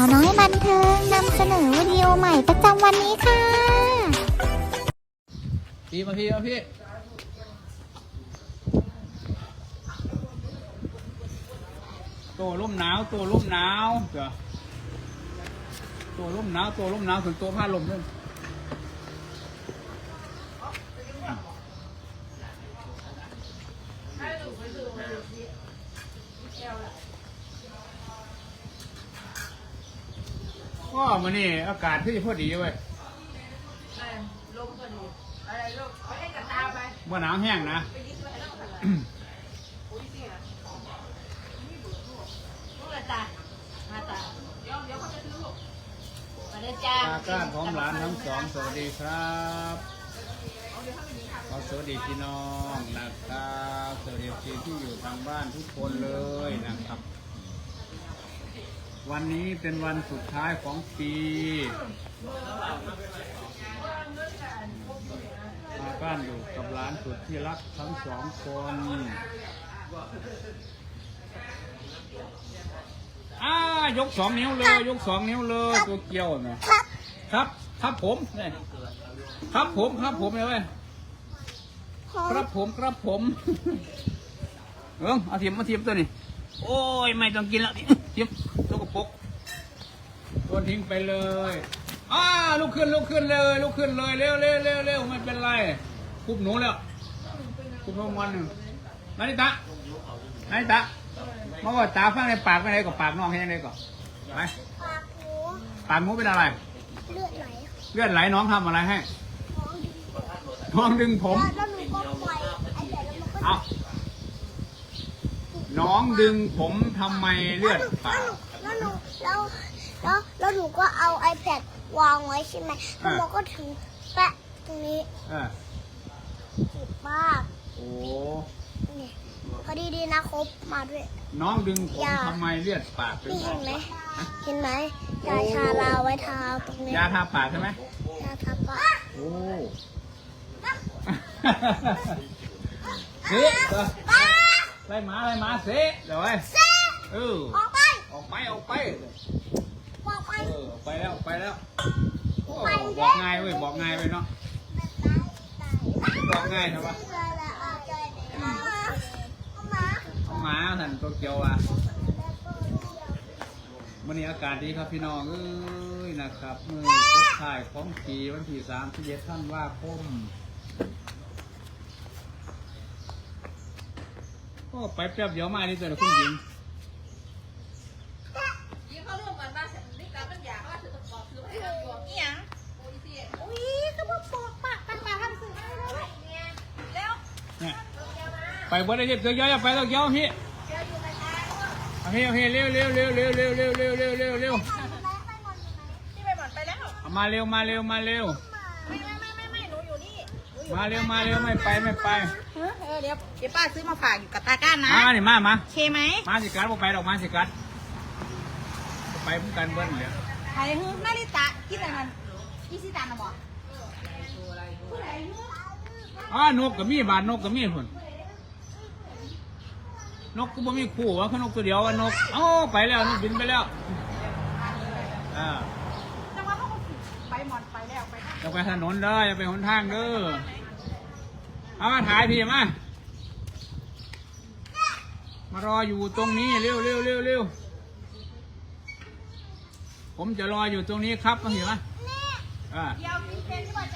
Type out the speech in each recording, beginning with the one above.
าวน้อยบันเทิงนำเสนอวิดีโอใหม่ประจำวันนี้ค่ะ พี่มาพี่มาพี่ ตัวร่มหนาวตัวร่มหนาวเจ้าตัวร่มหนาวตัวร่มหนาวถึงตัวผ้าลมด้วยก็ มันนี่อากาศที่พอดีเว้ยลมก็ดีอะไรลูกไปให้กับตาไปว่าหนาวแห้งนะไปยึดไว้แล้วค่ะอุ้ยเสียลูกละตามาตาเดี๋ยวเดี๋ยวเขาจะซื้อลูกมาเลยจ้าตาก้านพร้อมหลานทั้งสองสวัสดีครับขอสวัสดีพี่น้องนะครับสวัสดีพี่ที่อยู่ทางบ้านทุกคนเลยนะครับ วันนี้เป็นวันสุดท้ายของปีตาก้านอยู่กับหลานสุดที่รักทั้งสองคนอ่ายกสองนิ้วเลย ยกสองนิ้วเลยตัวเกี่ยวนะครับ ครับครับผมนี่ครับผมครับผมเลยเว้ยครับผมครับผมเออเอาทีมมาทีมตัวนี้ โอ้ย ไม่ต้องกินแล้วทีมตัวกระปรก ตัวทิ้งไปเลยอ้าลุกขึ้นลุกขึ้นเลยลุกขึ้นเลยเร็วเร็วเร็วเร็วไม่เป็นไรคุบหนูแล้วคุบน้ำมันหนึ่งนานิตะนานิตะมาว่าตาฟังในปากไปไหนกับปากน้องให้ยังไงก่อนไปปากหนูปากหนูเป็นอะไร เลือดไหลเลือดไหลน้องทำอะไรให้ท้องดีน้องดึงผมแล้วหนูก็ปล่อยไอ้แต่แล้วมันก็เอาน้องดึงผมทำไมเลือดปากแล้วหนูแล้ว แล้วแล้วหนูก็เอา iPad วางไว้ใช่ไหมแล้วมันก็ถึงแปะตรงนี้เออเจ็บมากโอ้นี่พอดีดีนะครบมาด้วย น้องดึงผมยาทำไมเลือดปากถึงนี่อเห็อกนไหมเห็นไหมยาชาลาไว้ทาตรงนี้ยาทาปากใช่ไหมยาทาปากโอ้เสีเออไล่หมาไล่หมาเสีเดี๋ยวไว้เซ่เออออกไป ออกไปออกไป ออไปแล้วไปแล้วโอ้ไปบอกง่ายเว้ยบอกง่ายเว้ยเนาะบอกง่ายนะวะหมาสันตัวเกียวอะวันนี้อากาศดีครับพี่น้องเอ้ยนะครับมือสุดท้ายของปีวันที่สามที่เย็ดท่านว่าคมโอ้ไปแป๊บเดียวมานี่ตัวนะคุณหญิงเขาเรื่องมันมาเสร็จนี่การมันอยากว่าถือตะกอบถือให้เราอยู่นี่ยังโอ้ยเสีย อุ้ยก็มาปอกปากกันมาทำสื่อให้เลย เนี่ยแล้ว เนี่ยไป บ่ได้เย็ดตัวเกียวอย่าไปตัวเกียวพี่เอาพี่เอาพี่เร็วเร็วเร็วเร็วเร็วเร็วเร็วเร็วเร็วเร็วที่ไปหมดไปแล้ว เอามาเร็วมาเร็วมาเร็ว ไม่ไม่ไม่ไม่ไม่หนูอยู่นี่มาเร็วมาเร็วไม่ไปไม่ไปเออเดี๋ยวเดี๋ยวป้าซื้อมาฝากอยู่กับตาก้านนะมานี่มามาเคไหมมาสิกัดบ่ไปดอกมาสิกัดบ่ไปพุ่งกันเบิ้ลเลยใครฮึนาริตะกินอะไรมันอีซิตานะบอกผู้ใดฮึอ่านกก็มีบาทนกก็มีพุ่น นกก็บ่มีคู่ว่าคือนกตัวเดียวว่านกเอ้าไปแล้วนกบินไปแล้วอ่าแต่ว่าเขาก็ไปหมดไปแล้วไปอย่าไปถนนเด้ออย่าไปหนทางเด้อเอามาถ่ายพี่มามารออยู่ตรงนี้เร็วเร็วเร็วเร็วผมจะรออยู่ตรงนี้ครับมาเห็นไหมอ่า เดี๋ยวกินเป็นหรือเปล่าจ๊ะ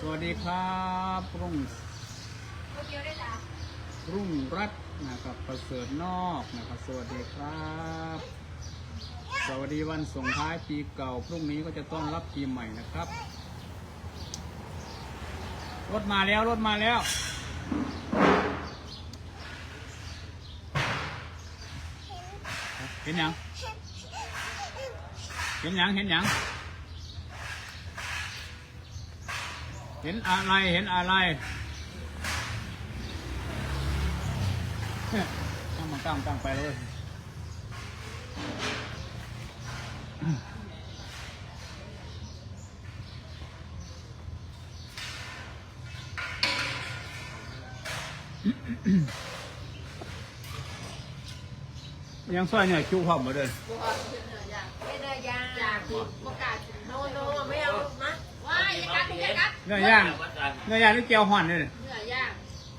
สวัสดีครับรุ่งรุ่งรัตน์นะครับประเสริฐนอกนะครับสวัสดีครับ สวัสดีวันส่งท้ายปีเก่า พรุ่งนี้ก็จะต้อนรับปีใหม่นะครับ รถมาแล้วรถมาแล้วเห็นยังเห็นยังเห็นยัง เห็นอะไรเห็นอะไรตั้งมันตั้งตั้งไปเลยยังซอยเนี่ยคิ้วพร้อมหมดเลยไม่ได้ยาอยากประกาศ เนื้อย่างเนื้อย่างนี่เกียวห่อนเลยเนื้อย่าง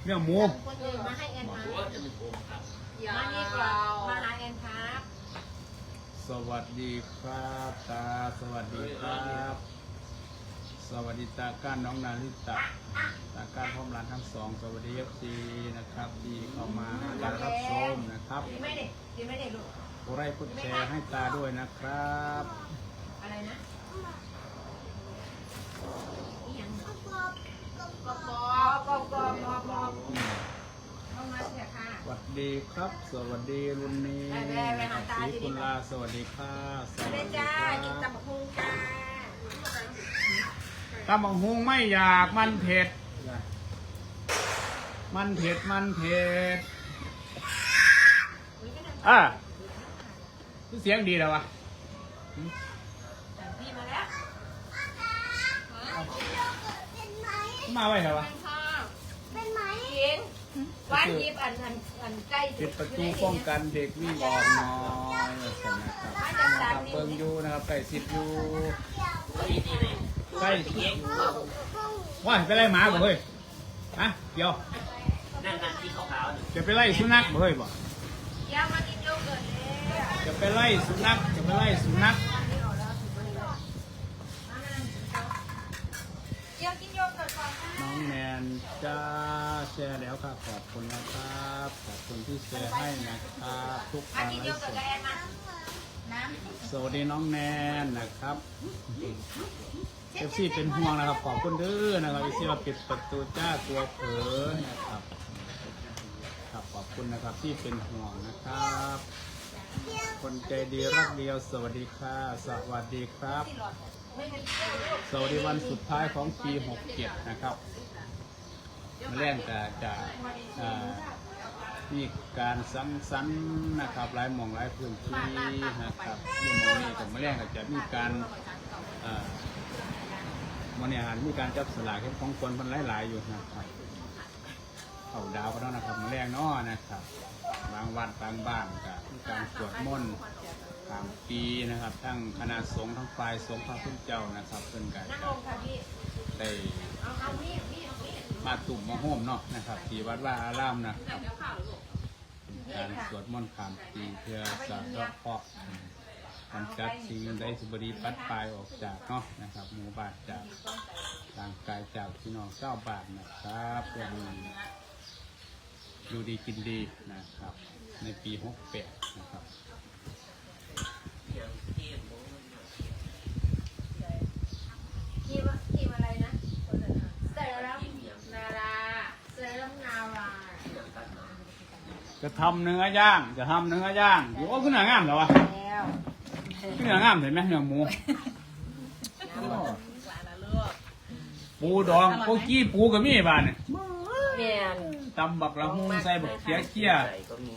เนื้อหมูคนอื่นมาให้แอนมามานี่ก่อนมาหาแอนครับสวัสดีครับตาสวัสดีครับ สวัสดีตาก้านน้องนาริตะตาก้านพร้อมร้านทั้งสองสวัสดีเอฟซีนะครับที่เข้ามาให้การรับชมนะครับกินไม่เด็กกินไม่เด็กลูกกดไลค์กดแชร์ให้ตาด้วยนะครับ อะไรนะอีหยังกรอบ กรอบกรอบกรอบกบกรอบเข้ามาเถอะค่ะ สวัสดีครับ สวัสดีรุนนี้ไปไปไปหาตาศรีที่คุณลาสวัสดีค่ะสไปวัสเลยดีจ้า กินรัตำบบักหุ่งจ้าตำบักฮุงไม่อยากมันเผ็ด มันเผ็ดมันเผ็ดอะเสียงดีแล้ววะ พี่มาแล้ว เป็นไห มมาไว้แล้ววะเป็นข้าวเป็นไหมกินวันหยิบอันอันอันใกล้ปิดประตูป้องกันเด็กวิ่งออกน้อยสนะครับนะครับเบิ่งอยู่นะครับใกล้สิบอยู่ใกล้สิบอยู่ว่าไปไล่หมาบ่เฮ้ยฮะเดี๋ยวนั่นนั่นที่ขาวๆนี่จะไปไล่สุนัขบ่เฮ้ยบ่ยามากินโยเกิร์ตเลยจะไปไล่สุนัขจะไปไล่สุนัข เดี๋ยวกินโยเกิร์ตก่อนน้องแนนจ้าแชร์แล้วค่ะขอบคุณนะครับ ขอบคุณที่แชร์ให้นะครับทุกอะการกินไลโยฟ์สเกิร์ตดกับแอนมา น้สวัสดีน้องแนนนะครับเอฟซีเป็นห่วงนะครับขอบคุณเด้อนะครับเอฟซีมาปิดประตูจ้าตัวเผลอนะครับครับขอบคุณนะครับที่เป็นห่วงนะครับ คนใจดีรักเดียวสวัสดีค่ะ สวัสดีครับ สวัสดีวันสุดท้ายของปี 67 นะครับแรงจะจะมีการสังสรรค์นะครับหลายมองหลายพื้นที่นะครับเมื่อมองนี้กับมแรงก็จะมีการอ่าวันนี้อาหารมีการจับสลากให้ของคนมันหลาย ๆ อยู่นะครับเขาดาวก็แล้วนะครับแรงเนาะนะครับ บางวัดบางบ้านก็มีการสวดมนต์ ตามปีนะครับ ทั้งคณะสงฆ์ทั้งฝ่ายสงฆ์พระพุทธเจ้านะครับเพิ่นก็ำนั่งจะลงค่ะพี่ได้มาตุ่มมาโฮมเนาะนะครับ ที่วัดว่าอารามนะครับการสวดมนต์ขามปีเพื่อสะเดาะเคราะกำจัดสิ่งใดสุบดีปัดปลายออกจากเนาะนะครับหมู่บานจากทางกายจากพี่น้องเจ้าบานนะครับเพื่อให้อยู่ดีกินดีนะครับ ในปี68นะครับ ทีมทีมอะไรนะเซรั่มนาราเซรั่มนารา จะทำเนื้อย่าง จะทำเนื้อย่างโอ้ขึ้นหนางามเหรอวะแล้วขึ้นหนางามเห็นไหมเนื้อหมูปูดองโคกี้ปูกับมีบ้านเนี่ยเมียนตำบักละมุงใส่บักเขียเขี้ยใส่ก็มี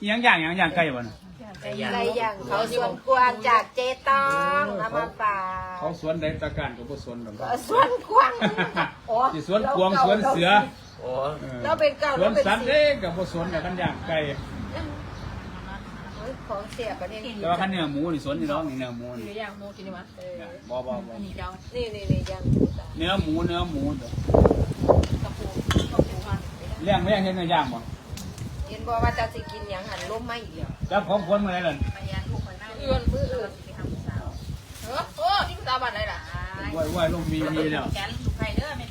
อิหยังอย่างอยังอย่างไก่บ่น่ะ ไก่ย่างเขาสวนกวางจากเจตองเอามาฝากเขาสวนใดตะการกับบ่สวนดอก สวนกวางโอ้สิสวนกวางสวนเสือโอ้ออเราเป็นเก่าสวเรานเป็นสัตว์สีเด้กับบ่สวนกับกันอย่างไก่โอ้ยของเสียประเด็นแต่ว่าคันเนื้อหมูนี่สวนนี่น้องนี่เนื้อหมูนี่ย่างโมกินไหมบ่บ่บ่นี่เจ้านี่นี่นี่ย่างเนื้อหมูเนื้อหมูเด้อกระปูกระปูค่ะเลี้ยงไม่เลี้ยงเฮ็ดเนื้อย่างบ่เห็นบอกว่าจะสิกินอย่างหันล้มไม่อีกแล้วจับของคนมื้อไหนล่ะเอื้อนมือเอื้อนเออโอ้นี่คุณตาบันอะไรล่ะไหว้ไหว้ลงมีมีแล้ว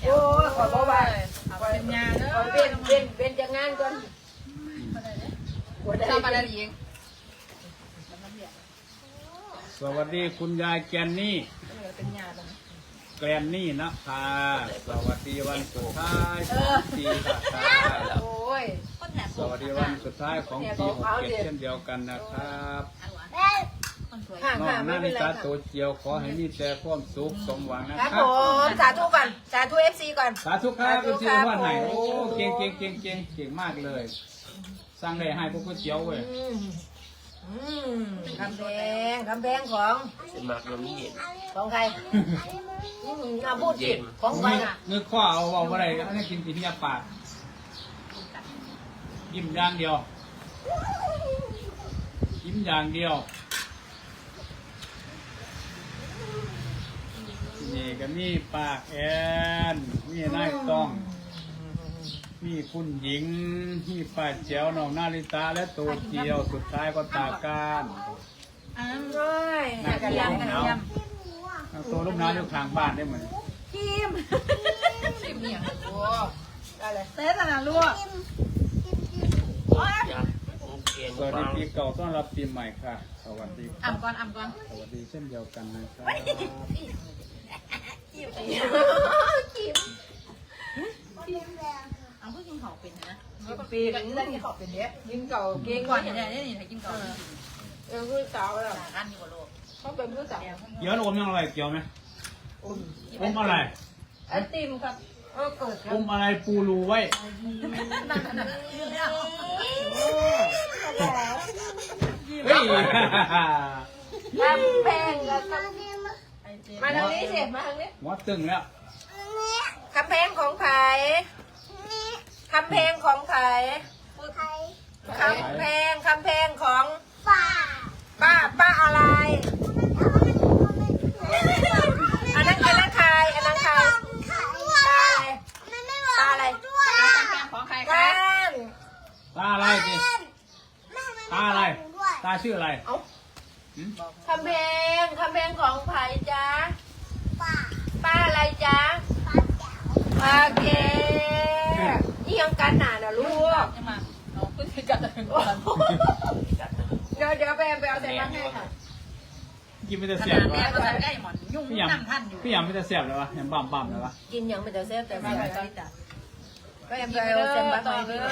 โอ้ขอบอกว่าเป็นงานขอเป็นเป็นเป็นจะงานก่อนตาบันอะไรเองสวัสดีคุณยายแกนนี่เป็นงานแกรนนี่นะคะสวัสดีวันสุดท้ายของปีค่ะโอ้ย สวัสดีวันสุดท้ายของปีหกเจ็ดเช่นเดียวกันนะครับแม่ห่างน้อห่างงหไม่น้าเป็นินไรตาค่ะโตเจียวขอให้มีแต่ความสุขสมหวังนะคครับรับผมสาธุก่อนสาธุเอฟซีก่อน สาธุครับสาธุเป็นคที่รับว่าไหนผมโอ้เก่งเก่งเก่งเก่งเก่งมากเลยสร้างได้ให้พวกก๋วยเตี๋ยวเว้ยอืมอืมคำแพงคำแพงของสมัครเรามีเย็นของใครอืมเอาพูดจิของใครนึกอะนึกข้อเอาเอาอะไรก็ให้กินกินที่ยาปาก ยิ้มอย่างเดียว ยิ้มอย่างเดียวนี่ก็มีปากแอนมีนายต้อง มีคุณหญิง มีป้าแจ๋วน้องนาริตาและตัวเจียวสุดท้ายก็ตาการอ้าวเลยกระเทียมกระเทียมเอาตัวลูกน้ำอยู่ข้างบ้านได้เหมือนคิมคิมเนี่ยโอ้อะไรเต้นอะไรลูก จิ้มจิ้มจิ้มอยากเกียงสวัสดีฟังปีเก่าต้อนรับปีใหม่ค่ะ สวัสดีครัอ่ำบก่อนอ่ำก่อนสวัสดีเช่นเดียวกันนะครับคิมจิ้มแล้วเอาเพื่อกินของเป็นนะปีกันนี่ได้กินของเป็นเนี้ยกินเก่าเก่งก่อนเนี่ยนี่นี่ให้กินเก่าเออผู้สาวแล้วอันนี้ก็โลกเขาเป็นผู้สาวเกี่ยวอมยังอะไรเกี่ยวไหมอมอะไรไอติมครับ เออเกิดครัอบมอะไรปูรูไว้นั่นนั่นเฮ้ยทำแพงแล้วมาจิ้มมาทางนี้สิมาทางนี้หัวตึงแล้วนี่คำแพงของไผ่นี่คำแพงของไผ่ไข่คำแพงคำแพงของป่าป้าป้าอะไร อันนั้นอันนั้นใครอันนั้นใคร ไข่ ตาอะไร มันไม่ ตาอะไร ด้วย ของใคร ตคะาอะไรสิตาอะไรตาชื่ออะไรคำแพงคำแพงของไผ่จ้าป่าป้าอะไรจ้าป่าแจ๋วโอเคนี่ยังกันหนานะลูกเดี๋ยวเดี๋ยวไปไปเอาใส่บ้านให้ค่ะกินไม่ได้เสียบเลยวะพี่ยำพี่ยำไม่ได้เสียบเลยวะยังบ้ามบ้ามเลยวะกินยังไม่จะเซฟแต่ไม่ไปก็ไปไปเอาใส่บ้านให้พี่ก่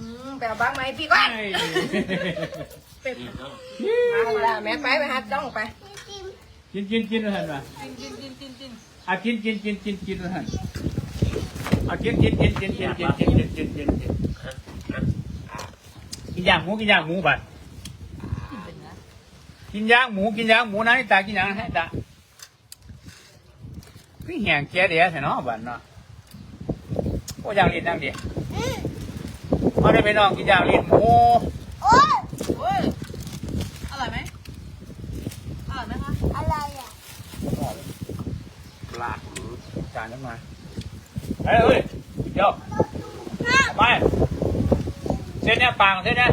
อนงับอืมไปเอาบ้านมาให้พี่ก่อนเฮ้ยอีกเนาะเอาละแม่ไปไปหาจ้องไปจิ้มกินกินกินเลยเห็นไหมกินกินกินกินอะกินกินกินกินกินเลยเห็นอะกินกินกินกินกินกินกินกินกินกินกินฮะฮะกินย่างหมูกินย่างหมูบัดกินย่างหมูกินย่างหมูนะนี่ตากินย่างให้ตาพี่แหงแก่เดียวใช่เนาะบัดเนาะโอ้ย่างลิ้นย่างเดี ยวอืมมาได้ไปน้องกินย่างลิ้นหมูโอ้ยโอ้ยอร่อยไหมอร่อยไหมคะอะไรอะลากหมูจานยังไงเฮ้ยเฮ้ยเดี๋ยวไปเส้นเนี้ยปางเส้นเนี้ย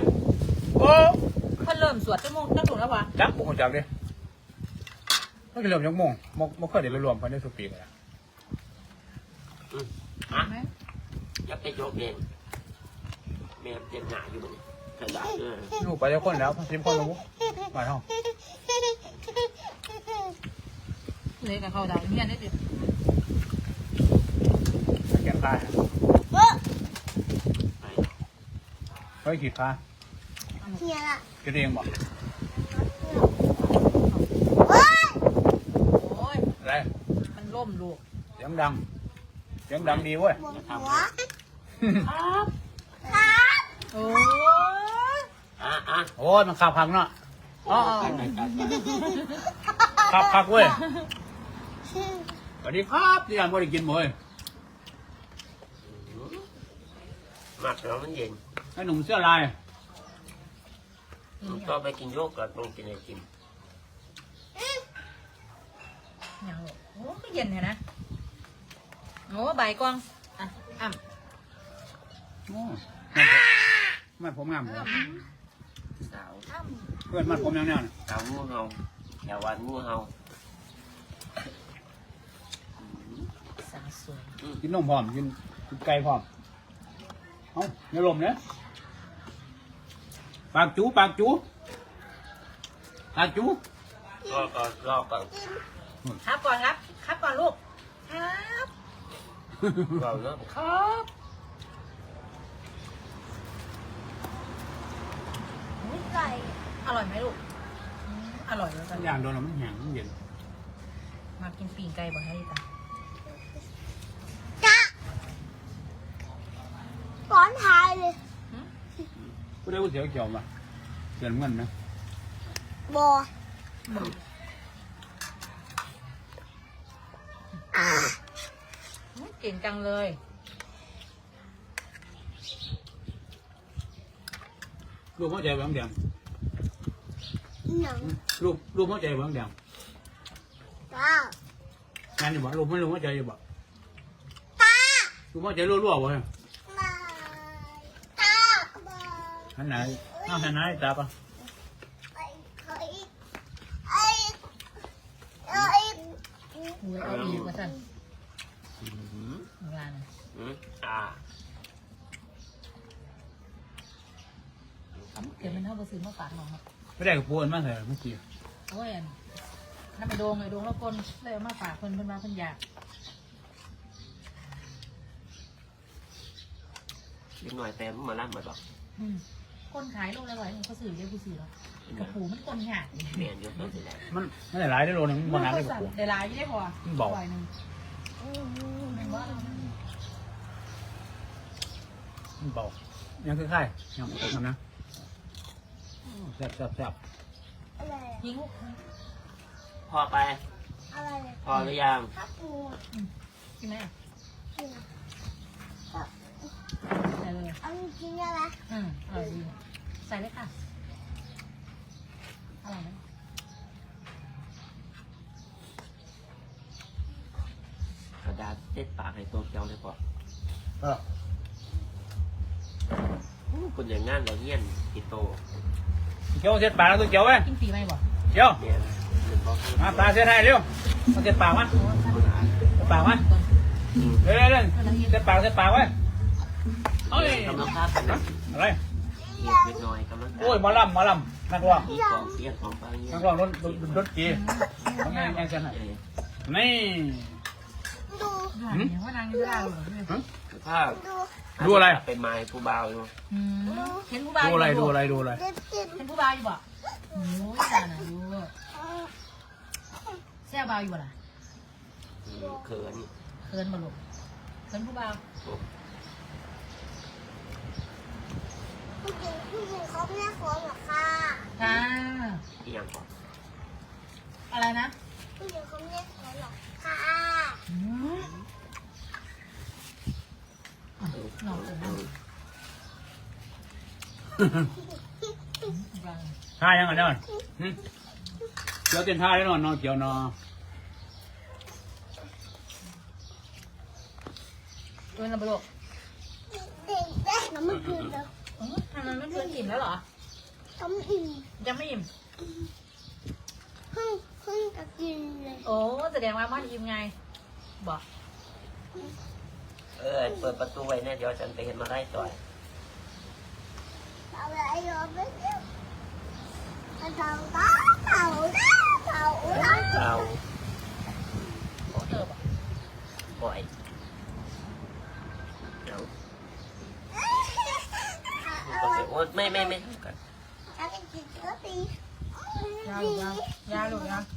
โอ้เพิ่นเริ่มสวดชั่วโมงตั้งถูกแล้ววะจักผมจักดิไม่กี่เริ่มยังมงมกมกเคยเดี๋ยวรวมกันได้สุดปีเลยอะอืมฮะจะไปยกเองแม่เต็มหนาอยู่มันกระดาษเออลูกไปเจ้าคนแล้วสิบคนรู้มาเท่าเลยกับเขาดาวเนี่ยนี่ดิไม่เก็บค่าเฮ้ยไปเฮ้ยขีดค่าเฮียละกินเองบอกเฮ้ยโอ้ยอะไรมันล่มลูกเสียงดังเสียงดังดีเว้ยบนหัว ครับครับ โอ้ยอะอะโอ้ยมันขับพังเนาะอ๋อไปไปไปไปขับพักเว้ยสวัสดีครับที่ร้านบริกินหมดเลยหมักแล้วมันเย็นไอ้หนุ่มเสื้อลายผมก็ไปกินโยกกับต้องกินไอติมยังลูกโอ้ก็เย็นเลยนะโอ้ใบกวางอะอ่ำ โอ้ มันผมงามเลยสาวเพื่อนมันผมแนวๆน่ะสาวงูเห่าแถววันงูเห่าสาวสวยกินนมพร้อมกินกินไก่พร้อมเอ้าอย่าลมเนี่ยปากจูปากจูปากจูก็ก็รอก่อนครับก่อนครับ ครับก่อนลูก ครับเราเริ่มครับ ไก่อร่อยไหมลูกอืมอร่อยเลยสัจ้ะญญาณโดนแล้วมันแห้งมันเย็นมากินปีงไก่บ่ให้จ้ะจ้าร้อนท้ายเลยกูได้กูเสียวเกี่ยวมาเสียเงินไหมบออืมเก่งจังเลย รูปหัวใจบางแดงหนังรูปรูปหัวใจบางแดงตางานอยู่บ่รูปไม่รูปหัวใจอยู่บ่ตารูปหัวใจรั่วๆบ่เนี่ยบายตาบายหันไหนเอาหันไหนตาปะไอ้ไอ้ไอ้ไอ้หูเอาอีกว่าสั่นอืมงาน อืมอ่า เกิดมันเท่าบ ซื้อมาฝากน้องครับไม่ได้กับปูนมาใส่เมื่อกี้โอ้ยอันน้ำไปโดงไอ้โดงแล้วคนเลยเอามาฝากเพิ่นเพิ่นมาเพิ่นอยากเล็กหน่อยแต่มาล่ำมาบอกอืมคนขายโลละร้อยหนึ่งเขาซื้อเยอะกูซื้อแล้วกระปูมันคนหยาดเปลี่ยนยกตัวสิแล้วมันไม่ได้หลายได้โลนึงมันหนักได้กับปูเดี๋ยวลายไม่ได้พอมันบอกร้อยหนึ่งม่นว่ามันเบายังคือไข่ยังไม่ตกนะ แซ่บแซ่บแซ่บอะไรยิงพอไป อะไรพอหรือยังครับปูใช่ไหมกินใส่เลยอันนี้กินอะไรอืมอร่อยดีใส่เลยค่ะอร่อยไหมกระดาษเต็ดปากในตัวเกียวเลยพอเอออู้คนอย่างงั้นเราเงี้ยนติดโต เจียวเสร็จปากแล้วตัวเจียวไว้กินปีไหมบ่เจียวเนี่ยหนึ่งบอกมาปลาเสร็จให้เร็วมาเสร็จปากมันปากมันเร็วเร็วเร็วเสร็จปากเสร็จปากไว้เอ้ยกำลังภาพกันนะอะไรเงียบเล็กน้อยกำลังโอ้ยหมอลำหมอลำนักร้องมีกองเสียงของฟังเงี้ยนักร้องรถรถรถจีทำไงยังจะไหน นี่ดูหเนี่ยว่านางจะได้หรอภาพดูดูอะไร เป็นไม้ผู้บ่าวอยู่อืมเห็นผู้บ่าวดูอะไรดูอะไรดูอะไรเด็ดกินเห็นผู้บ่าวอยู่บ่โอ้ยน่าหนาดูแซ่บบ่าวอยู่บ่ล่ะอืมเขินเคินบ่ลูกเคินผู้บ่าวผู้หญิงผู้หญิงเขาไม่ได้ขอหรอกค่ะค่ะที่ยังก่อนอะไรนะผู้หญิงเขาไม่ได้ขอหรอก ค่ะอืมอะน้องเอิญน้องบ่าวท่ายังไงเนาะเจียวเต้นท่าได้นอนนอนเจียวนอนเอิญนะบ่ลูกน้ำมันกินแล้วทำไมไม่เกินอิ่มแล้วเหรอทำอิ่มยังไม่อิ่ม พิ่งเพิ่งจะกินเลยโอ้แสดงว่ามันอิ่มไงบอกเออเปิดประตูไว้เนี่ยเดี๋ยวฉันไปเห็นมาได้ต่อยเอาอะไรรอไปเดี๋ยวเต่าเต่าเต่าเต่าเต่าเราโอ้เติบอะบ่อยเอาก็ไปโอ๊ยไม่ไม่ไม่กันถ้าเป็นกินก็ตียาลูกยายาลูกยากิน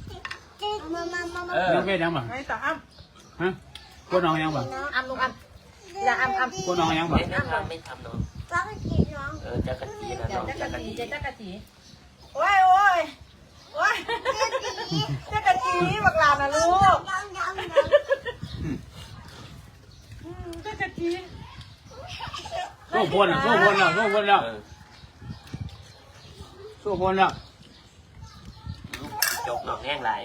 มามามามาเออยังเป็นยังบ่ไม่ต่ออ้ำฮะกวนน้องยังบ่อ้ำลูกอ้ำอย่าอ้ำอ้ำกวนน้องยังบ่ไม่ไม่ทำไม่ทำน้องก็ไปกินน้องเออจักรจีนะเดี๋ยน้วองจักจัรกรจีจีเจ๊จักรจีโอ้ยโอ้ยโอ้ยจักรจีบักหลานนะลูกยังยังยังจักรจีโซ่พนอะโซ่พนแล้วโซ่พนแล้วเออโซ่พนแล้วลูกจกน้องแห้งไหลาย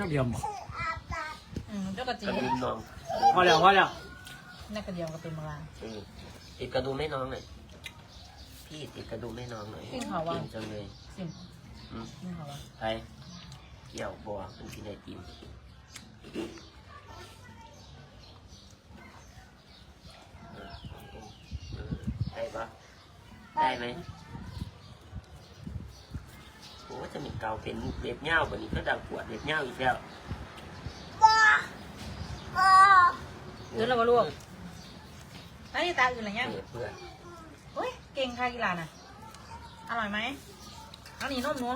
นักเดียวบ่อาบน้อืมจักรจีกระดุมน้องพอแล้วพอแล้วนักกระเดียวก็เป็นบักหลานเออติดกระดุมให้น้องหน่อยพี่ติดกระดุมให้น้องหน่อยกินเขาว่ากินจังเลยสิมอืมกินเขาว่าไปเกี่ยวบัวมันกินได้กินเออเออได้ปะได้ไหม โอ้จะมีเกาเป็นเล็บเง่าแบบนี้ก็ดังปวดเล็บเง่าอีกแล้วำบ้าบ้าอื่นแล้วบ่ลูกไอ้ตาอื่นอะไรเงี้ยเพื่อนเพื่อนโอ้ยเก่งค่ะกีฬาน่ะ อร่อยไหมเอานี่นมหนู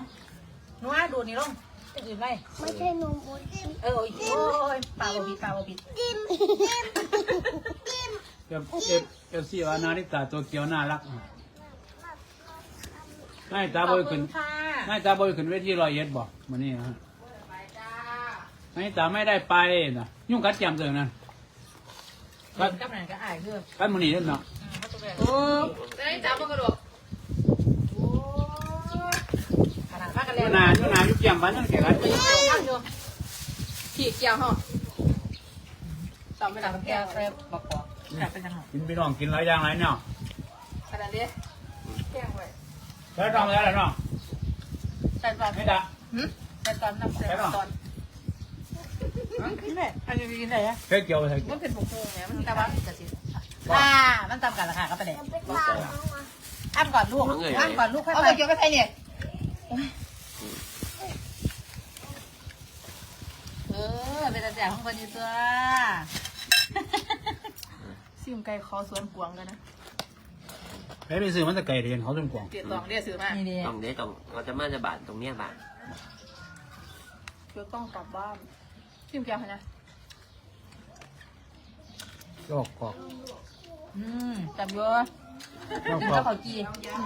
หนูอะดูดนี่ลงจะอื่นไปไม่ใช่นมโอ๊ตจิ้มเออโอ้ยโอ้ยปลาบปิดปลาบปิดจิ้มจิ้มจิ้มเอฟเอฟเอฟซีว่านาฬิตาตัวเกียวน่ารักนายตาขบ่อบอยคุขึ้นณค่ะ นายตาบ่อยขึ้นเวทีร้อยเอ็ดบ่มื้อนี้ฮะนายตาไม่ได้ไปนะยุ่งกัดแจมเถิงนะกับนั่นก็อายเพื่อกันมื้อนี้เด้อเนาะเขาตัวโอ้ได้จับมันกระโดดโอ้ขนาดมากกันเลยยนาอยู่นาอยู่เกี่ยมบ้านนั่นแก่กันขี่เกี่ยวห่อตอนเวลาแก้วเริ่มบอกบอกกลับไปทางหนกินพี่น้องกินหลายอย่างหลายแนวขนาดนี้แก้งไว้แล้วต้องแล้วน้อง แต่ตอนไม่ได้แต่ตอนน้ำแต่ตอนกินได้อันนี้กินได้ฮะเคยเกี่ยวไปใส่มันเป็นผงฟูไงมันแต่ว่าจะสิอ่ามันตำกันราคาก็ไปเลยไปตามน้องมาอ้ำก่อนลูกอ้ำก่อนลูกค่อยไปเอาไปเกี่ยวกับใครเนี่ยเออเป็นตาแจ๋วของคนอยู่ตัวซิมไก่คอสวนกวางกันนะ ไปไปซื้อมันจะไก่เรียนเขาจนกว่างเตี๋ยตองเรียกซื้อมานี่ดิต้องเด้ต้องเราจะมาจะบาทตรงเนี้ยบาทเดี๋ยวต้องกลับบ้านซิมแก้วนะยอกกอกอืมจับเยอะยอกนี่กอก็กขอกี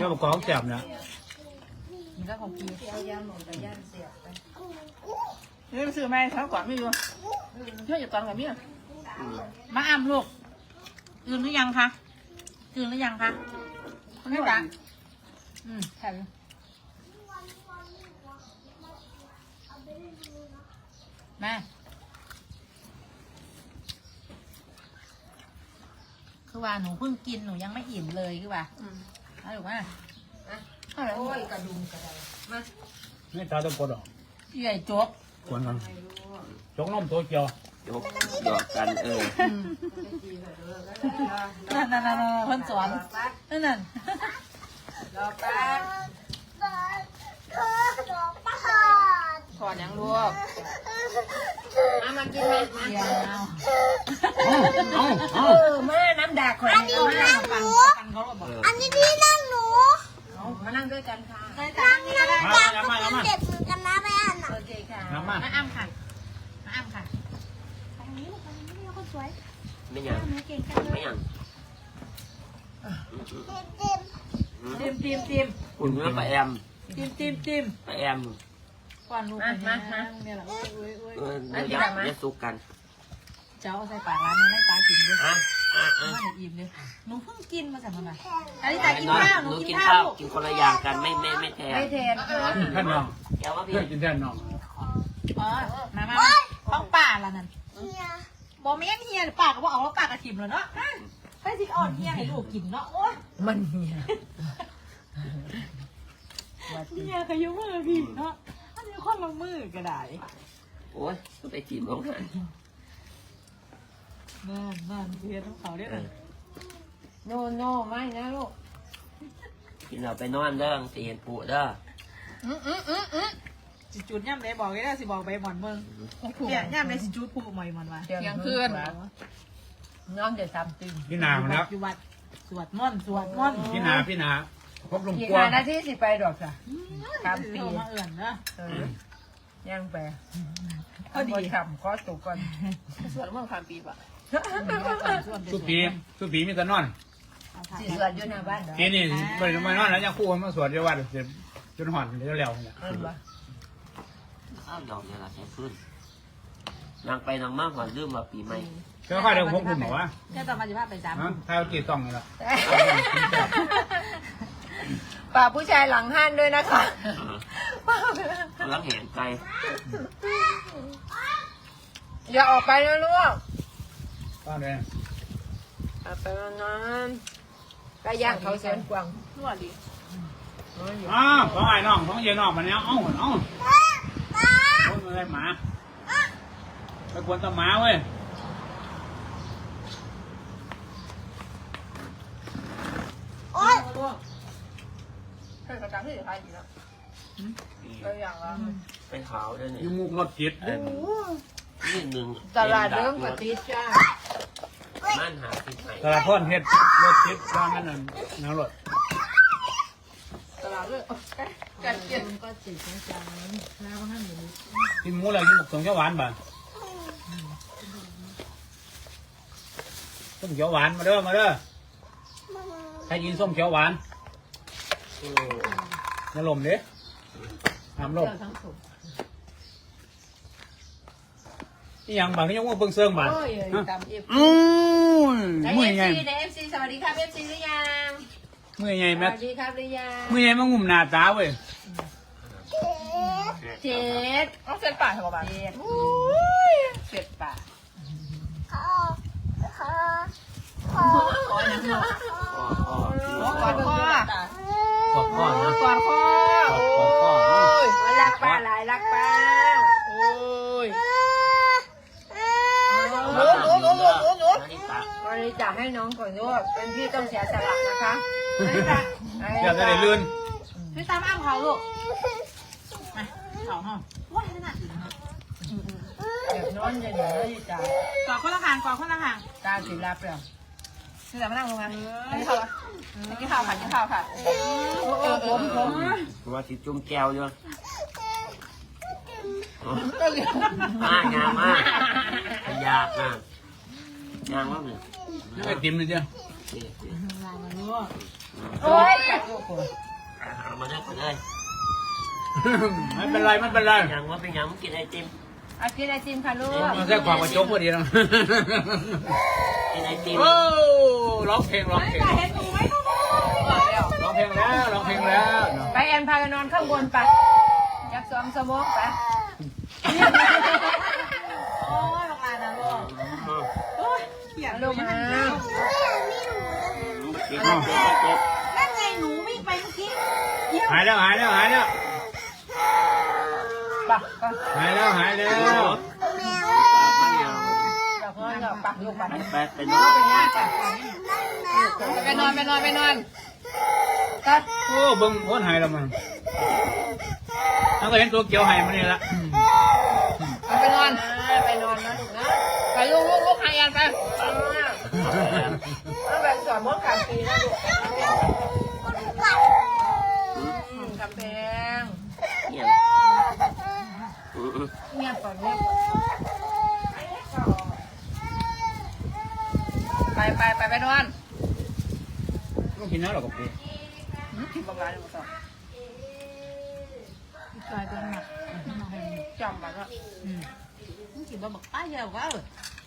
ยอกกอกแจ่มเนี่ยนี่ก็ขอกีนี่ไปซื้อมาเช้าก่อนไม่รู้เชื่ออยู่ตอนกับเมียอืมมาอ้ำลูกตื่นหรือยังคะตื่นหรือยังคะ ไม่จ้ะอืมใช่แม่คือว่าหนูเพิ่งกินหนูยังไม่อิ่มเลยคือว่าเอาถูกไหมโอ้ยกระดุมกระดาไม่ตาต้องกดหรอกใหญ่โจ๊กกวนกันจกนมตัวเกี่ยวยกหยอกกันเออนั่นนั่นนั่นเพิ่นสอนนั่นนั่น รอแป๊บเธอรอป้าถอนยังลูกเอามากินไหมเดี๋ยวเอาเอาเออแม่น้ำดาข่อยเอามานั่งฟังฟังเขาบอกเอออันนี้ที่นั่งหนูเอามานั่งด้วยกันค่ะนั่งนั่งกันก็เป็นเด็กเหมือนกันนะแม่อันน่ะโอเคค่ะมา อ้ำค่ะมาอ้ำค่ะตรงนี้ลูกตรงนี้มีคนสวยไม่ยังหนูเก่งจังเลไม่ยยังเต็ม เต็มติมติมติมคุณเมื่อไปแอมติมติมติมไปแอมก่อนลูกมามาเนี่ยแหละอุ้ยอุ้ยอุ้ยเออเดี๋ยวจะจะสุกกัน เจ้าใส่ปากร้านนี้ให้ตากินด้วยอะอะอะว่าหนูอิ่มเลยหนูเพิ่งกินมาจากมันไหนแพงอันนี้ตากินน้อยข้าวหหนูนูกิกินนข้าข้าววลูกกินคนละอย่างกันไม่ไม่ไม่แทนไม่แทนแท่นน้องแกว่าพี่เพื่อนกินแท่นน้องอ๋อมามาต้องป่าละนั่นเฮียบอกไม่ยังเฮียปากก็บอกเอาว่าปากกระถิ่มเลยเนาะ ให้สิอ่อนเฮียให้ลูกกินเนาะโอ้ยมันเฮียเฮียขยุ่มมือพี่เนาะอันนี้คนละมือก็ได้โอ้ยก็ไปจีบน้องหันนั่นนั่นเฮียต้องเขาด้วยเออโนโนไม่นะลูกกินเราไปนอนเด้อสีเห็นปูเด้ออืมอืมอืมอืมสิจุดย่ำเลยบอกได้สิบอกไปหมอนเมืองเนี่ยย่ำเลยสิจุดผูกใหม่หมอนวะเที่ยงคืน น้องจะทำตึงพี่นามันแล้วอยู่วัดสวดมนต์สวดมนต์พี่นาพี่นาพบลุงกี่กวางหานาทีสิไปดอกจ้ะทำปีมาเอื่นเนาะเออย่างไปพอดีทำขอตัวก่อนสวดมนต์ข้ามปีป่ะสุปีสุปีมีแต่นอนสิสวดอยู่หน้าบ้านเหรอทีนี่ไปมานอนแล้วยังคู่กันมาสวดเดี๋ยววัดเดี๋ยวจนหอนเดี๋ยวแล้วเนี่ยเออบ่อ้าวดอกเนี่ยละแค่ขึ้นนางไปนางมากกว่าลืมมาปีใหม่ ก็ค่อยเดี๋ยวพกคุณบอกว่าแค่ตอนมาจะพาไปจำฮะถ้าเอาจีต้องนี่ละฝากผู้ชายหลังห้านด้วยนะคะกำลังเห็นไกลอย่าออกไปนะลูกป้าเลยเอาไปแล้วนะไก่ย่างเขาสวนกวางนวดดิอ้าวของไอ้น้องของเย็นน้องมันเนี้ยเอ้าเอ้าโอ้ยอะไรหมาไปกวนตะหมาเว้ย โอ๊ย เพื่อนกระจังที่อยู่ท้ายดีแล้วไปอย่างละไปขาวด้วยเนี่ยยูมูกรถจิตเออนี่หนึ่งตลาดเริ่มกับติดจ้าม่านหาที่ไหนตลาดพ่นเฮ็ดรถจิตว่างั้นน่ะแนวรถตลาดเลยกันเกลียดก็ติดนะจ๊ะน้ำห้ามอยู่นี่กินหมูแล้วกินหมกสงเขียวหวานบ่ส้มเขียวหวานมาเด้อมาเด้อใครกินส้มเขียวหวาน โอ้ อย่าลมเด้ห้ามลมเจ้าทั้งสุกอีหยังบางที่ยังว่าเบิ่งเซิงบาดโอ้ยฮะตำเอฟอืมยในมืเออฟใหญ่ซีในเอฟซีสวัสดีครับเอฟซีหรือยังมือใหญ่สแม่วัสดีครับหรือยังมือใหญ่มางุ่มหน้าตาเว้ยเจ็ดเอาเส้นป่าใช่ป่ะบ้านเจ็ดเจ็ดป่าขอขอขอขออย่างเดียวพ่อพ่อก อดคอพ่อพ่อนะกอดคอโอ้ยโอ้ยรักป้าหลายรักป้าโอ้ยหนูหนูหนูหนูหนูหนูบริจาคให้น้องก่อนลูกเป็นพี่ต้องเสียสละนะคะเดี๋ยวจะได้เลื่อนพี่ตามอ้ามเขาลูกมาเขาห้องว้ายนั่นน่ะเดี๋ยวนอนจะเดี๋ยวจะจ่ากอดคนละห่างกอดคนละห่างตาสิรับแล้ว พี่ตามมานั่งลงมากินข้าวกินข้าวค่ะกินข้าวค่ะเออผมผมว่าที่จุ่มแก้วอยู่มากงามมากขยากงามงามมากเลยไอติมเลยจ้ะโอ้ยกัดลูกคนเอามาได้ไปเลยไม่เป็นไรไม่เป็นไรยังว่าเป็นยังกินไอติม อากินไอติมค่ะลูกมันแค่ความกระจกพอดีแล้วกินไอติมโอ้ร้องเพลงร้องเพลงเห็นหนูไหมลูกร้องเพลงแล้วร้องเพลงแล้วไปแอนพากันนอนข้างบนไปยักษ์สองสมองไปโอ้ยลงมานะลูกโอ้ยเขียนลูกมากินไอติมนั่นไงหนูวิ่งไปเมื่อกี้เยี่ยมหายแล้วหายแล้วหายแล้ว ปักก็หายแล้วหายแล้วมันยาวเราเพิ่งเราปักลูกปักแปดเป็นน้องเป็นยากจ้ะไปนอนไปนอนไปนอนก็โอ้เบิ้งโคนหายแล้วมันถ้าก็เห็นตัวเกียวหายมันนี่ละไปนอนไปนอนนะลูกนะไปลูกลูกลูกใครแอนไปต้องแบ่งสอนมดกลางปีนะลูกกำแพงเงียบ เงียบก่อนเงียบไปไปไปไปนอนก็กินแล้วหรอกกับปูบอกลาเลยมาต่อจอยตัวหนักจำมันว่ามึงกินบะบักป้าเยอะวะ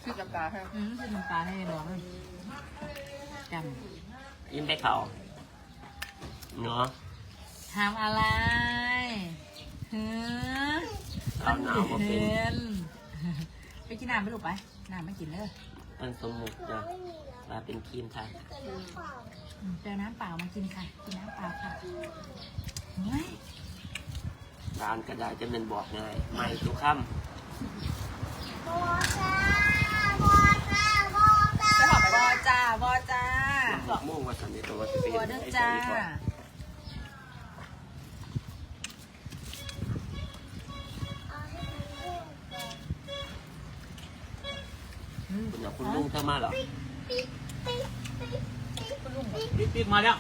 คือจำตาให้อืมคือน้ำตาให้น้องจยิ้มไปเขาเนาะำทำอะไร เฮ้อเขาหนาวมาเป็นเห็นไปกินน้ำไปลูกไปน้ำไม่กินเลยมันสมมุติจะมาเป็นครีมไทยอืมเจอน้ำเปล่ามากินค่ะ กินน้ำเปล่าค่ะเฮ้ยร้านก็ได้จะเป็นบอกง่ายใหม่ทุกคจะบอกบอจ้าบอจ้าำบอกมุ่งว่าสันนิษฐานว่าจะเป็นบัวเด้อจ้าคุณอยากคุณลุงเข้ามาเหรอปิ๊กปิ๊กมาแล้ว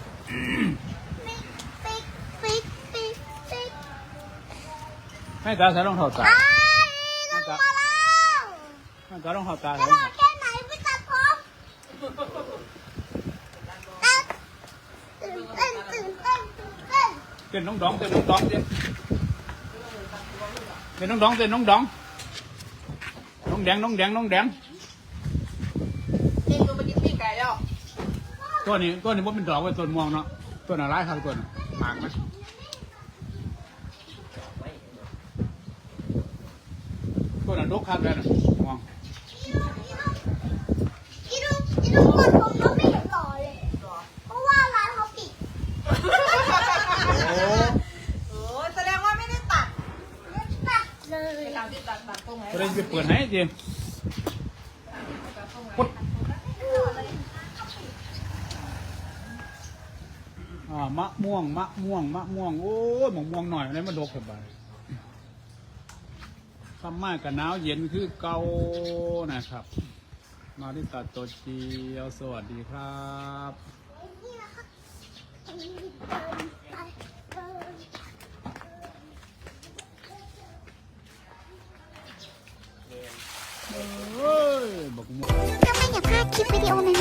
ให้ตาใส่รองเท้าตาให้ตาให้ตารองเท้าตาใส่รองเท้าแค่ไหนไปตัดผมตื่นเต้นตื่นเต้นตื่นเต้นเต้นน้องดองเต้นน้องดองเต้นเต้นน้องดองเต้นน้องดองน้องแดงน้องแดงน้องแดง เองดูไปกินปิ้งไก่แล้ว ตัวนี้ต้นนี้ว่าเป็นดอกไว้ต้นมองเนาะต้นอะไรครับต้นหมากไหมตัวน่ะดกครับแล้วน่ะม่วงอีดูอีดูก่อนผมก็ไม่เห็นหล่อเลย เพราะว่าร้านเขาปิด โอ้ โอ้แสดงว่าไม่ได้ตัด ไม่ตัดเลย ตามที่ตัดตัดตรงไหน ตัวนี้จะไปเปิดไหนจีปุ๊ดอ่ามะ ม่วงมะม่วงโอ้ยมะม่วงหน่อยอะไรมาดกเถอะบายทำมากับหนาวเย็นคือเก่านะครับ มาที่ตัดตัวเจียวสวัสดีครับนี่นะคะเดินไปเดินเฮ้ยบอกม่วงถ้าไม่อยากพลาดคลิปวิดีโอใหม่